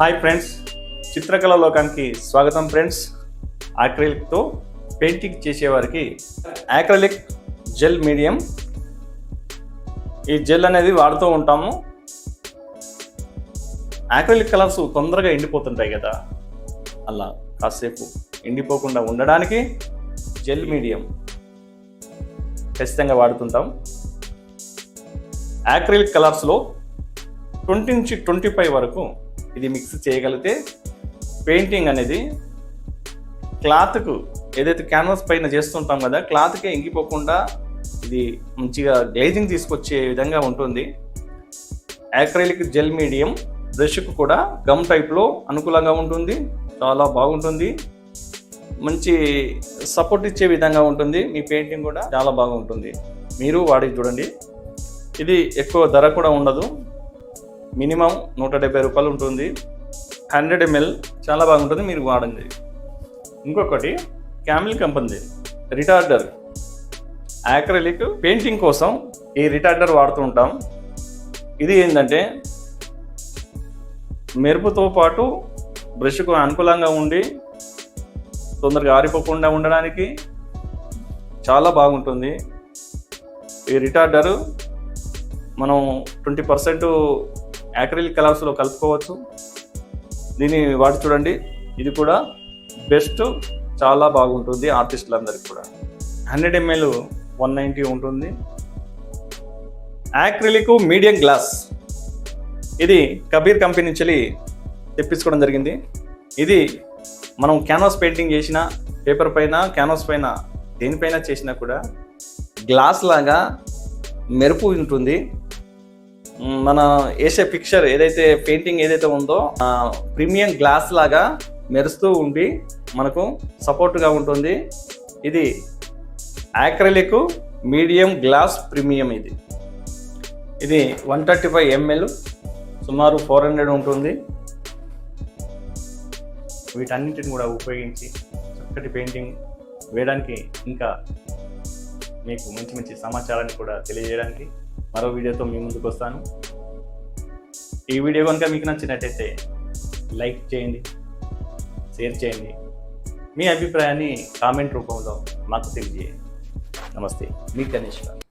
Hi friends. చిత్రకళ లోకానికి స్వాగతం ఫ్రెండ్స్. ఆక్రిలిక్తో పెయింటింగ్ చేసేవారికి ఆక్రిలిక్ జెల్ మీడియం. ఈ జెల్ అనేది వాడుతూ ఉంటాము. ఆక్రిలిక్ కలర్స్ తొందరగా ఎండిపోతుంటాయి కదా. అలా కాసేపు ఎండిపోకుండా ఉండడానికి జెల్ మీడియం ఖచ్చితంగా వాడుతుంటాం. యాక్రిలిక్ కలర్స్లో ట్వంటీ నుంచి ట్వంటీ ఫైవ్ వరకు ఇది మిక్స్ చేయగలిగితే పెయింటింగ్ అనేది క్లాత్కు ఏదైతే క్యాన్వాస్ పైన చేస్తుంటాం కదా క్లాత్కే ఇంగిపోకుండా ఇది మంచిగా గ్లేజింగ్ తీసుకొచ్చే విధంగా ఉంటుంది. యాక్రైలిక్ జెల్ మీడియం బ్రష్కు కూడా గమ్ టైప్లో అనుకూలంగా ఉంటుంది చాలా బాగుంటుంది. మంచి సపోర్ట్ ఇచ్చే విధంగా ఉంటుంది మీ పెయింటింగ్ కూడా చాలా బాగుంటుంది. మీరు వాడి చూడండి. ఇది ఎక్కువ ధర కూడా ఉండదు. మినిమం నూట డెబ్బై రూపాయలు ఉంటుంది. హండ్రెడ్ ఎంఎల్ చాలా బాగుంటుంది మీరు వాడండి. ఇంకొకటి Camel company retarder. Acrylic painting కోసం ఈ రిటార్డర్ వాడుతూ ఉంటాం. ఇది ఏంటంటే మెరుపుతో పాటు బ్రష్కు అనుకూలంగా ఉండి తొందరగా ఆరిపోకుండా ఉండడానికి చాలా బాగుంటుంది. ఈ రిటార్డరు మనం ట్వంటీ పర్సెంట్ యాక్రిలిక్ కలర్స్లో కలుపుకోవచ్చు. దీన్ని వాటి చూడండి. ఇది కూడా బెస్ట్ చాలా బాగుంటుంది ఆర్టిస్టులందరికీ కూడా. హండ్రెడ్ ఎంఎల్ వన్ నైంటీ ఉంటుంది. Acrylic medium glass. ఇది కబీర్ కంపెనీ నుంచి తెప్పించుకోవడం జరిగింది. ఇది మనం క్యాన్వాస్ పెయింటింగ్ చేసిన పేపర్ పైన క్యాన్వాస్ పైన దేనిపైన చేసినా కూడా గ్లాస్ లాగా మెరుపు ఉంటుంది. మన వేసే పిక్చర్ ఏదైతే పెయింటింగ్ ఏదైతే ఉందో ప్రీమియం గ్లాస్ లాగా మెరుస్తూ ఉండి మనకు సపోర్ట్గా ఉంటుంది. ఇది యాక్రలిక్ మీడియం గ్లాస్ ప్రీమియం ఇది. ఇది వన్ థర్టీ ఫైవ్ ఎంఎల్ సుమారు ఫోర్ హండ్రెడ్ ఉంటుంది. వీటన్నిటిని కూడా ఉపయోగించి చక్కటి పెయింటింగ్ వేయడానికి ఇంకా మీకు మంచి మంచి సమాచారాన్ని కూడా తెలియజేయడానికి మరో వీడియోతో మీ ముందుకు వస్తాను. ఈ వీడియో కనుక మీకు నచ్చినట్టయితే లైక్ చేయండి షేర్ చేయండి. మీ అభిప్రాయాన్ని కామెంట్ రూపంలో మాకు తెలియజేయండి. నమస్తే మీ గణేష్ గారు.